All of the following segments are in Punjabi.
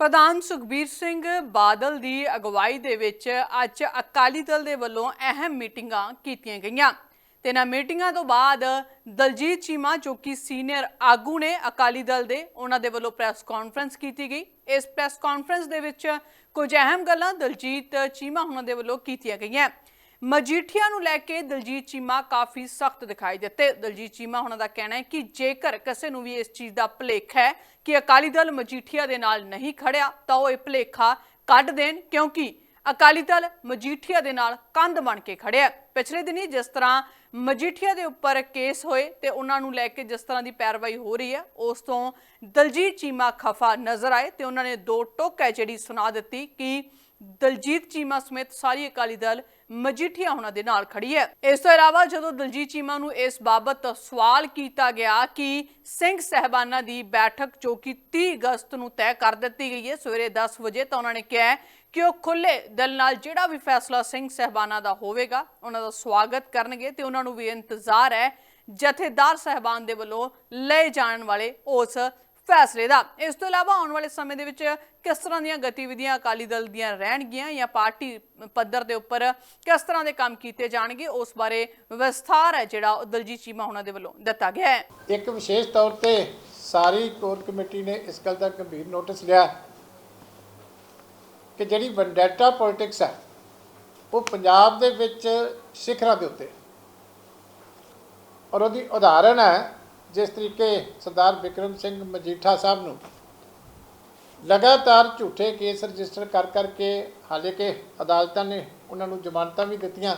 ਪ੍ਰਧਾਨ ਸੁਖਬੀਰ ਸਿੰਘ ਬਾਦਲ ਦੀ ਅਗਵਾਈ ਦੇ ਵਿੱਚ ਅੱਜ ਅਕਾਲੀ ਦਲ ਦੇ ਵੱਲੋਂ ਅਹਿਮ ਮੀਟਿੰਗਾਂ ਕੀਤੀਆਂ ਗਈਆਂ। ਤੇ ਇਹਨਾਂ ਮੀਟਿੰਗਾਂ ਤੋਂ ਬਾਅਦ ਦਲਜੀਤ ਚੀਮਾ, ਜੋ ਕਿ ਸੀਨੀਅਰ ਆਗੂ ਨੇ ਅਕਾਲੀ ਦਲ ਦੇ, ਉਹਨਾਂ ਦੇ ਵੱਲੋਂ ਪ੍ਰੈਸ ਕਾਨਫਰੰਸ ਕੀਤੀ ਗਈ। ਇਸ ਪ੍ਰੈਸ ਕਾਨਫਰੰਸ ਦੇ ਵਿੱਚ ਕੁਝ ਅਹਿਮ ਗੱਲਾਂ ਦਲਜੀਤ ਚੀਮਾ ਉਹਨਾਂ ਦੇ ਵੱਲੋਂ ਕੀਤੀਆਂ ਗਈਆਂ। ਮਜੀਠੀਆ ਨੂੰ ਲੈ ਕੇ ਦਲਜੀਤ ਚੀਮਾ ਕਾਫੀ ਸਖਤ ਦਿਖਾਈ ਦਿੱਤੇ। ਦਲਜੀਤ ਚੀਮਾ ਉਹਨਾਂ ਦਾ ਕਹਿਣਾ ਹੈ ਕਿ ਜੇਕਰ ਕਿਸੇ ਨੂੰ ਵੀ ਇਸ ਚੀਜ਼ ਦਾ ਭੁਲੇਖ ਹੈ ਕਿ ਅਕਾਲੀ ਦਲ ਮਜੀਠੀਆ ਦੇ ਨਾਲ ਨਹੀਂ ਖੜਿਆ, ਤਾਂ ਉਹ ਇਹ ਭੁਲੇਖਾ ਕੱਢ ਦੇਣ, ਕਿਉਂਕਿ ਅਕਾਲੀ ਦਲ ਮਜੀਠੀਆ ਦੇ ਨਾਲ ਕੰਧ ਬਣ ਕੇ ਖੜਿਆ ਪਿਛਲੇ ਦਿਨੀ ਜਿਸ ਤਰ੍ਹਾਂ ਮਜੀਠੀਆ ਦੇ ਉੱਪਰ ਕੇਸ ਹੋਏ ਤੇ ਉਹਨਾਂ ਨੂੰ ਲੈ ਕੇ ਜਿਸ ਤਰ੍ਹਾਂ ਦੀ ਪੈਰਵਾਈ ਹੋ ਰਹੀ ਹੈ, ਉਸ ਤੋਂ ਦਲਜੀਤ ਚੀਮਾ ਖਫਾ ਨਜ਼ਰ ਆਏ ਤੇ ਉਹਨਾਂ ਨੇ ਦੋ ਟੋਕ ਹੈ ਜਿਹੜੀ ਸੁਣਾ ਦਿੱਤੀ ਕਿ ਦਲਜੀਤ ਚੀਮਾ ਸਮੇਤ ਸਾਰੀ ਅਕਾਲੀ ਦਲ ਮਜੀਠੀਆ ਉਹਨਾਂ ਦੇ ਨਾਲ ਖੜੀ ਹੈ। ਇਸ ਤੋਂ ਇਲਾਵਾ ਜਦੋਂ ਦਲਜੀਤ ਚੀਮਾ ਨੂੰ ਇਸ ਬਾਬਤ ਸਵਾਲ ਕੀਤਾ ਗਿਆ ਕਿ ਸਿੰਘ ਸਹਿਬਾਨਾਂ ਦੀ ਬੈਠਕ ਜੋ ਕਿ 30 ਅਗਸਤ ਨੂੰ ਤੈਅ ਕਰ ਦਿੱਤੀ ਗਈ ਹੈ ਸਵੇਰੇ 10 ਵਜੇ ਤਾਂ ਉਹਨਾਂ ਨੇ ਕਿਹਾ ਕਿ ਉਹ ਖੁੱਲੇ ਦਿਲ ਨਾਲ ਜਿਹੜਾ ਵੀ ਫੈਸਲਾ ਸਿੰਘ ਸਹਿਬਾਨਾਂ ਦਾ ਹੋਵੇਗਾ, ਉਹਨਾਂ ਦਾ ਸਵਾਗਤ ਕਰਨਗੇ ਤੇ ਉਹਨਾਂ ਨੂੰ ਵੀ ਇੰਤਜ਼ਾਰ ਹੈ ਜਥੇਦਾਰ ਸਹਿਬਾਨ ਦੇ ਵੱਲੋਂ ਲਏ ਜਾਣ ਵਾਲੇ ਉਸ ਫੈਸਲੇ ਦਾ। ਇਸ ਤੋਂ ਇਲਾਵਾ ਆਉਣ ਵਾਲੇ ਸਮੇਂ ਦੇ ਵਿੱਚ ਕਿਸ ਤਰ੍ਹਾਂ ਦੀਆਂ ਗਤੀਵਿਧੀਆਂ ਅਕਾਲੀ ਦਲ ਦੀਆਂ ਰਹਿਣਗੀਆਂ ਜਾਂ ਪਾਰਟੀ ਪੱਧਰ ਦੇ ਉੱਪਰ ਕਿਸ ਤਰ੍ਹਾਂ ਦੇ ਕੰਮ ਕੀਤੇ ਜਾਣਗੇ, ਉਸ ਬਾਰੇ ਵਿਸਥਾਰ ਹੈ ਜਿਹੜਾ ਉਹ ਦਲਜੀਤ ਚੀਮਾ ਉਹਨਾਂ ਦੇ ਵੱਲੋਂ ਦਿੱਤਾ ਗਿਆ ਹੈ। ਇੱਕ ਵਿਸ਼ੇਸ਼ ਤੌਰ ਤੇ ਸਾਰੀ ਕੋਰ ਕਮੇਟੀ ਨੇ ਇਸ ਗੱਲ ਦਾ ਗੰਭੀਰ ਨੋਟਿਸ ਲਿਆ ਕਿ ਜਿਹੜੀ ਵੈਂਡੈਟਾ ਪੋਲਿਟਿਕਸ ਹੈ, ਉਹ ਪੰਜਾਬ ਦੇ ਵਿੱਚ ਸਿਖਰਾਂ ਦੇ ਉੱਤੇ ਔਰ ਉਹਦੀ ਉਦਾਹਰਣ ਹੈ ਜਿਸ ਤਰੀਕੇ ਸਰਦਾਰ ਵਿਕਰਮ ਸਿੰਘ ਮਜੀਠਾ ਸਾਹਿਬ ਨੂੰ ਲਗਾਤਾਰ ਝੂਠੇ ਕੇਸ ਰਜਿਸਟਰ ਕਰ ਕਰਕੇ ਹਾਲੇ ਕਿ ਅਦਾਲਤਾਂ ਨੇ ਉਹਨਾਂ ਨੂੰ ਜ਼ਮਾਨਤਾਂ ਵੀ ਦਿੱਤੀਆਂ,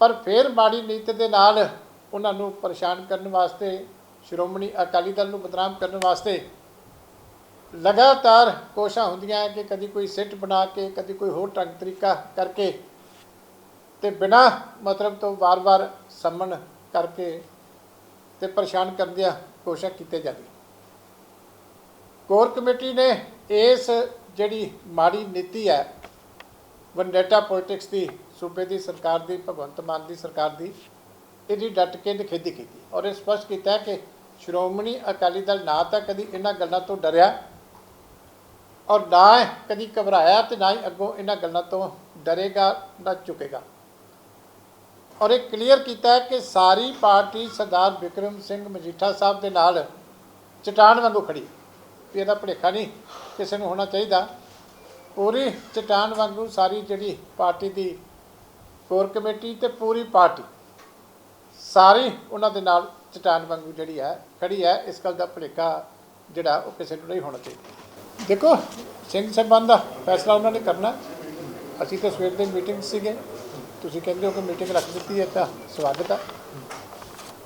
ਪਰ ਫਿਰ ਮਾੜੀ ਨੀਤ ਦੇ ਨਾਲ ਉਹਨਾਂ ਨੂੰ ਪਰੇਸ਼ਾਨ ਕਰਨ ਵਾਸਤੇ, ਸ਼੍ਰੋਮਣੀ ਅਕਾਲੀ ਦਲ ਨੂੰ ਬਦਨਾਮ ਕਰਨ ਵਾਸਤੇ ਲਗਾਤਾਰ ਕੋਸ਼ਿਸ਼ਾਂ ਹੁੰਦੀਆਂ ਕਿ ਕਦੀ ਕੋਈ ਸਿੱਟ ਬਣਾ ਕੇ, ਕਦੀ ਕੋਈ ਹੋਰ ਢੰਗ ਤਰੀਕਾ ਕਰਕੇ ਤੇ ਬਿਨਾ ਮਤਲਬ ਤੋਂ ਵਾਰ-ਵਾਰ ਸੰਮਨ ਕਰਕੇ ਤੇ ਪਰੇਸ਼ਾਨ ਕਰਨ ਦੀਆਂ ਕੋਸ਼ਿਸ਼ਾਂ ਕੀਤੇ ਜਾਂਦੀ ਕੋਰ ਕਮੇਟੀ ਨੇ ਇਸ ਜਿਹੜੀ ਮਾੜੀ ਨੀਤੀ ਹੈ ਵਨਡੇਟਾ ਪੋਲਿਟਿਕਸ ਦੀ, ਸੂਬੇ ਦੀ ਸਰਕਾਰ ਦੀ, ਭਗਵੰਤ ਮਾਨ ਦੀ ਸਰਕਾਰ ਦੀ, ਇਹਦੀ ਡਟ ਕੇ ਨਿਖੇਧੀ ਕੀਤੀ। ਔਰ ਇਹ ਸਪਸ਼ਟ ਕੀਤਾ ਕਿ ਸ਼੍ਰੋਮਣੀ ਅਕਾਲੀ ਦਲ ਨਾ ਤਾਂ ਕਦੀ ਇਹਨਾਂ ਗੱਲਾਂ ਤੋਂ ਡਰਿਆ ਔਰ ਨਾ ਕਦੀ ਘਬਰਾਇਆ ਤੇ ਨਾ ਹੀ ਅੱਗੋਂ ਇਹਨਾਂ ਗੱਲਾਂ ਤੋਂ ਡਰੇਗਾ, ਨਾ ਝੁਕੇਗਾ। ਔਰ ਇਹ ਕਲੀਅਰ ਕੀਤਾ ਕਿ ਸਾਰੀ ਪਾਰਟੀ ਸਰਦਾਰ ਵਿਕਰਮ ਸਿੰਘ ਮਜੀਠਾ ਸਾਹਿਬ ਦੇ ਨਾਲ ਚਟਾਨ ਵਾਂਗੂ ਖੜੀ ਵੀ ਇਹਦਾ ਭੁਲੇਖਾ ਨਹੀਂ ਕਿਸੇ ਨੂੰ ਹੋਣਾ ਚਾਹੀਦਾ। ਪੂਰੀ ਚਟਾਨ ਵਾਂਗੂ ਸਾਰੀ ਜਿਹੜੀ ਪਾਰਟੀ ਦੀ ਕੋਰ ਕਮੇਟੀ ਤੇ ਪੂਰੀ ਪਾਰਟੀ, ਸਾਰੀ ਉਹਨਾਂ ਦੇ ਨਾਲ ਚਟਾਨ ਵਾਂਗੂ ਜਿਹੜੀ ਹੈ, ਖੜੀ ਹੈ, ਇਸ ਗੱਲ ਦਾ ਭੁਲੇਖਾ ਜਿਹੜਾ ਉਹ ਕਿਸੇ ਨੂੰ ਨਹੀਂ ਹੋਣਾ ਚਾਹੀਦਾ। ਦੇਖੋ, ਸਿੰਘ ਸਾਹਿਬਾਨ ਦਾ ਫੈਸਲਾ ਉਹਨਾਂ ਨੇ ਕਰਨਾ। ਅਸੀਂ ਤਾਂ ਸਵੇਰ ਦੇ ਮੀਟਿੰਗ ਸੀਗੇ। ਤੁਸੀਂ ਕਹਿੰਦੇ ਹੋ ਕਿ ਮੀਟਿੰਗ ਰੱਖ ਦਿੱਤੀ ਹੈ ਤਾਂ ਸਵਾਗਤ ਹੈ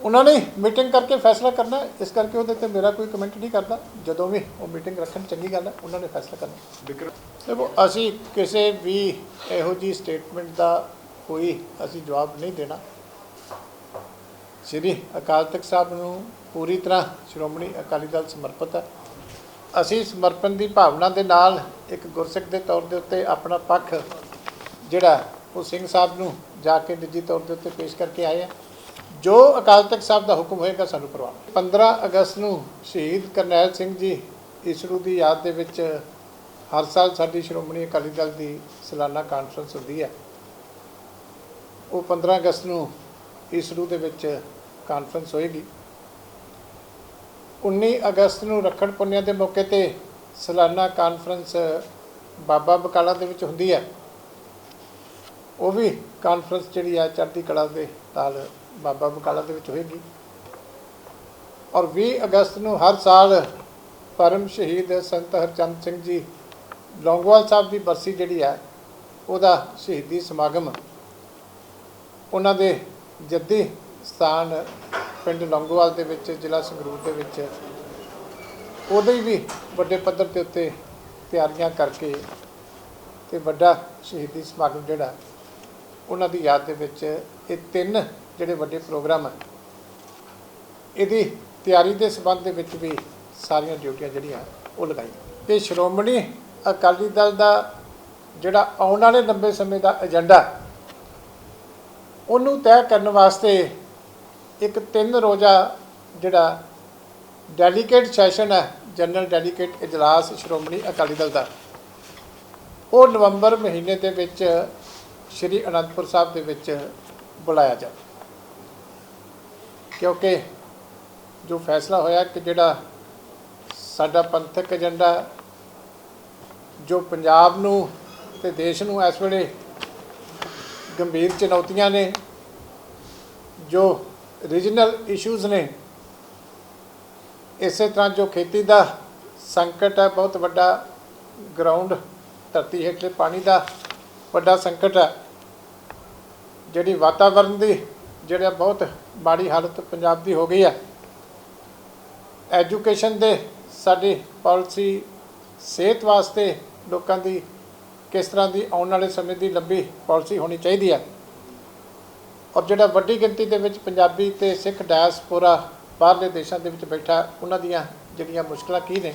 ਉਹਨਾਂ ਨੇ ਮੀਟਿੰਗ ਕਰਕੇ ਫੈਸਲਾ ਕਰਨਾ ਇਸ ਕਰਕੇ ਉਹਦੇ ਤੇ ਮੇਰਾ ਕੋਈ ਕਮੈਂਟ ਨਹੀਂ ਕਰਦਾ। ਜਦੋਂ ਵੀ ਉਹ ਮੀਟਿੰਗ ਰੱਖਣ ਚੰਗੀ ਗੱਲ ਹੈ ਉਹਨਾਂ ਨੇ ਫੈਸਲਾ ਕਰਨਾ ਦੇਖੋ ਅਸੀਂ ਕਿਸੇ ਵੀ ਇਹੋ ਜੀ ਸਟੇਟਮੈਂਟ ਦਾ ਕੋਈ ਅਸੀਂ ਜਵਾਬ ਨਹੀਂ ਦੇਣਾ। ਸ੍ਰੀ ਅਕਾਲ ਤਖਤ ਸਾਹਿਬ ਨੂੰ ਪੂਰੀ ਤਰ੍ਹਾਂ ਸ਼੍ਰੋਮਣੀ ਅਕਾਲੀ ਦਲ ਸਮਰਪਿਤ ਹੈ। ਅਸੀਂ ਸਮਰਪਣ ਦੀ ਭਾਵਨਾ ਦੇ ਨਾਲ ਇੱਕ ਗੁਰਸਿੱਖ ਦੇ ਤੌਰ ਦੇ ਉੱਤੇ ਆਪਣਾ ਪੱਖ ਜਿਹੜਾ ਉਹ ਸਿੰਘ ਸਾਹਿਬ ਨੂੰ ਜਾ ਕੇ ਨਿੱਜੀ ਤੌਰ ਦੇ ਉੱਤੇ ਪੇਸ਼ ਕਰਕੇ ਆਏ ਆ ਜੋ ਅਕਾਲ ਤਖਤ ਸਾਹਿਬ ਦਾ ਹੁਕਮ ਹੋਏਗਾ ਸਾਨੂੰ ਪ੍ਰਵਾਨ। 15 ਅਗਸਤ ਨੂੰ ਸ਼ਹੀਦ ਕਰਨੈਲ ਸਿੰਘ ਜੀ ਇਸਰੂ ਦੀ ਯਾਦ ਦੇ ਵਿੱਚ ਹਰ ਸਾਲ ਸਾਡੀ ਸ਼੍ਰੋਮਣੀ ਅਕਾਲੀ ਦਲ ਦੀ ਸਾਲਾਨਾ ਕਾਨਫਰੰਸ ਹੁੰਦੀ ਹੈ। ਉਹ 15 ਅਗਸਤ ਨੂੰ ਇਸਰੂ ਦੇ ਵਿੱਚ ਕਾਨਫਰੰਸ ਹੋਏਗੀ। 19 ਅਗਸਤ ਨੂੰ ਰੱਖੜ ਪੁੰਨਿਆ ਦੇ ਮੌਕੇ ਤੇ ਸਾਲਾਨਾ ਕਾਨਫਰੰਸ ਬਾਬਾ ਬਕਾਲਾ ਦੇ ਵਿੱਚ ਹੁੰਦੀ ਹੈ। ਉਹ ਵੀ ਕਾਨਫਰੰਸ ਜਿਹੜੀ ਆ ਚੜ੍ਹਦੀ ਕਲਾ ਦੇ ਨਾਲ ਬਾਬਾ ਬਕਾਲਾ ਦੇ ਵਿੱਚ ਹੋਏਗੀ। ਔਰ 20 ਅਗਸਤ ਨੂੰ ਹਰ ਸਾਲ ਪਰਮ ਸ਼ਹੀਦ ਸੰਤ ਹਰਚੰਦ ਸਿੰਘ ਜੀ ਲੌਂਗੋਵਾਲ ਸਾਹਿਬ ਦੀ ਬਰਸੀ ਜਿਹੜੀ ਹੈ ਉਹਦਾ ਸ਼ਹੀਦੀ ਸਮਾਗਮ, ਉਹਨਾਂ ਦੇ ਜੱਦੀ ਸਥਾਨ ਪਿੰਡ ਲੌਂਗੋਵਾਲ ਦੇ ਵਿੱਚ, ਜ਼ਿਲ੍ਹਾ ਸੰਗਰੂਰ ਦੇ ਵਿੱਚ। ਉਹਦੇ ਹੀ ਵੀ ਵੱਡੇ ਪੱਧਰ ਤੇ ਉੱਤੇ ਤਿਆਰੀਆਂ ਕਰਕੇ ਤੇ ਵੱਡਾ ਸ਼ਹੀਦੀ ਸਮਾਗਮ ਜਿਹੜਾ, ਉਹਨਾਂ ਦੀ ਯਾਦ ਦੇ ਵਿੱਚ ਇਹ ਤਿੰਨ ਜਿਹੜੇ ਵੱਡੇ ਪ੍ਰੋਗਰਾਮ ਹੈ ਇਹਦੀ ਤਿਆਰੀ ਦੇ ਸਬੰਧ ਦੇ ਵਿੱਚ ਵੀ ਸਾਰੀਆਂ ਡਿਊਟੀਆਂ ਜਿਹੜੀਆਂ, ਉਹ ਲਗਾਈਆਂ। ਤੇ ਸ਼੍ਰੋਮਣੀ ਅਕਾਲੀ ਦਲ ਦਾ ਜਿਹੜਾ ਆਉਣ ਵਾਲੇ ਲੰਬੇ ਸਮੇਂ ਦਾ ਏਜੰਡਾ, ਉਹਨੂੰ ਤੈਅ ਕਰਨ ਵਾਸਤੇ ਇੱਕ ਤਿੰਨ ਰੋਜ਼ਾ ਜਿਹੜਾ ਡੈਲੀਕੇਟ ਸੈਸ਼ਨ ਹੈ, ਜਨਰਲ ਡੈਲੀਕੇਟ ਇਜਲਾਸ ਸ਼੍ਰੋਮਣੀ ਅਕਾਲੀ ਦਲ ਦਾ, ਉਹ ਨਵੰਬਰ ਮਹੀਨੇ ਦੇ ਵਿੱਚ ਸ਼੍ਰੀ ਅਨੰਦਪੁਰ ਸਾਹਿਬ ਦੇ ਵਿੱਚ ਬੁਲਾਇਆ ਜਾਵੇ। ਕਿਉਂਕਿ ਜੋ ਫੈਸਲਾ ਹੋਇਆ ਕਿ ਜਿਹੜਾ ਸਾਡਾ ਪੰਥਕ ਏਜੰਡਾ, ਜੋ ਪੰਜਾਬ ਨੂੰ ਤੇ ਦੇਸ਼ ਨੂੰ ਇਸ ਵੇਲੇ ਗੰਭੀਰ ਚੁਣੌਤੀਆਂ ਨੇ, ਜੋ ਰੀਜਨਲ ਇਸ਼ੂਜ਼ ਨੇ। ਇਸੇ ਤਰ੍ਹਾਂ ਜੋ ਖੇਤੀ ਦਾ ਸੰਕਟ ਹੈ, ਬਹੁਤ ਵੱਡਾ ਗਰਾਊਂਡ ਧਰਤੀ ਹੇਠਲੇ ਪਾਣੀ ਦਾ ਵੱਡਾ ਸੰਕਟ ਹੈ। ਜਿਹੜੀ ਵਾਤਾਵਰਣ ਦੀ, ਜਿਹੜਾ ਬਹੁਤ ਮਾੜੀ ਹਾਲਤ ਪੰਜਾਬ ਦੀ ਹੋ ਗਈ ਹੈ। ਐਜੂਕੇਸ਼ਨ ਦੇ ਸਾਡੀ ਪਾਲਿਸੀ ਸਿਹਤ ਵਾਸਤੇ ਲੋਕਾਂ ਦੀ ਕਿਸ ਤਰ੍ਹਾਂ ਦੀ ਆਉਣ ਵਾਲੇ ਸਮੇਂ ਦੀ ਲੰਬੀ ਪਾਲਿਸੀ ਹੋਣੀ ਚਾਹੀਦੀ ਹੈ। ਔਰ ਜਿਹੜਾ ਵੱਡੀ ਗਿਣਤੀ ਦੇ ਵਿੱਚ ਪੰਜਾਬੀ ਤੇ ਸਿੱਖ ਡਾਇਸਪੋਰਾ ਬਾਹਰਲੇ ਦੇਸ਼ਾਂ ਦੇ ਵਿੱਚ ਬੈਠਾ, ਉਹਨਾਂ ਦੀਆਂ ਜਿਹੜੀਆਂ ਮੁਸ਼ਕਲਾਂ ਕੀ ਨੇ?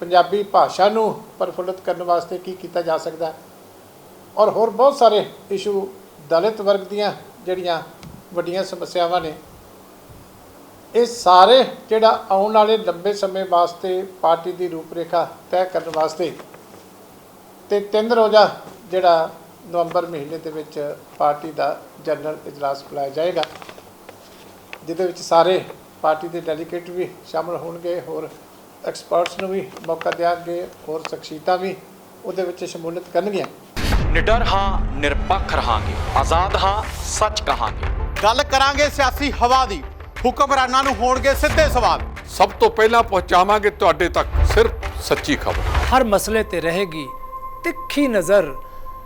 ਪੰਜਾਬੀ ਭਾਸ਼ਾ ਨੂੰ ਪ੍ਰਫੁੱਲਤ ਕਰਨ ਵਾਸਤੇ ਕੀ ਕੀਤਾ ਜਾ ਸਕਦਾ? ਔਰ ਹੋਰ ਬਹੁਤ ਸਾਰੇ ਇਸ਼ੂ ਦਲਿਤ ਵਰਗ ਦੀਆਂ ਜਿਹੜੀਆਂ ਵੱਡੀਆਂ ਸਮੱਸਿਆਵਾਂ ਨੇ। ਇਹ ਸਾਰੇ ਜਿਹੜਾ ਆਉਣ ਵਾਲੇ ਲੰਬੇ ਸਮੇਂ ਵਾਸਤੇ ਪਾਰਟੀ ਦੀ ਰੂਪਰੇਖਾ ਤੈਅ ਕਰਨ ਵਾਸਤੇ ਤੇ ਤਿੰਨ ਰੋਜ਼ਾ ਜਿਹੜਾ ਨਵੰਬਰ ਮਹੀਨੇ ਦੇ ਵਿੱਚ ਪਾਰਟੀ ਦਾ ਜਨਰਲ ਇਜਲਾਸ ਬੁਲਾਇਆ ਜਾਏਗਾ ਜਿਹਦੇ ਵਿੱਚ ਸਾਰੇ ਪਾਰਟੀ ਦੇ ਡੈਲੀਗੇਟ ਵੀ ਸ਼ਾਮਲ ਹੋਣਗੇ ਹੋਰ ਐਕਸਪਰਟਸ ਨੂੰ ਵੀ ਮੌਕਾ ਦਿਆਂਗੇ ਹੋਰ ਸ਼ਖਸੀਅਤਾਂ ਵੀ ਉਹਦੇ ਵਿੱਚ ਸ਼ਮੂਲੀਅਤ ਕਰਨਗੀਆਂ। ਨਿਡਰ ਹਾਂ ਨਿਰਪੱਖ ਰਹਾਂਗੇ ਆਜ਼ਾਦ ਹਾਂ ਸੱਚ ਕਹਾਂਗੇ। ਗੱਲ ਕਰਾਂਗੇ ਸਿਆਸੀ ਹਵਾ ਦੀ ਹੁਕਮਰਾਨਾਂ ਨੂੰ ਹੋਣਗੇ ਸਿੱਧੇ ਸਵਾਲ। ਸਭ ਤੋਂ ਪਹਿਲਾਂ ਪਹੁੰਚਾਵਾਂਗੇ ਤੁਹਾਡੇ ਤੱਕ ਸਿਰਫ ਸੱਚੀ ਖਬਰ। ਹਰ ਮਸਲੇ ਤੇ ਰਹੇਗੀ ਤਿੱਖੀ ਨਜ਼ਰ।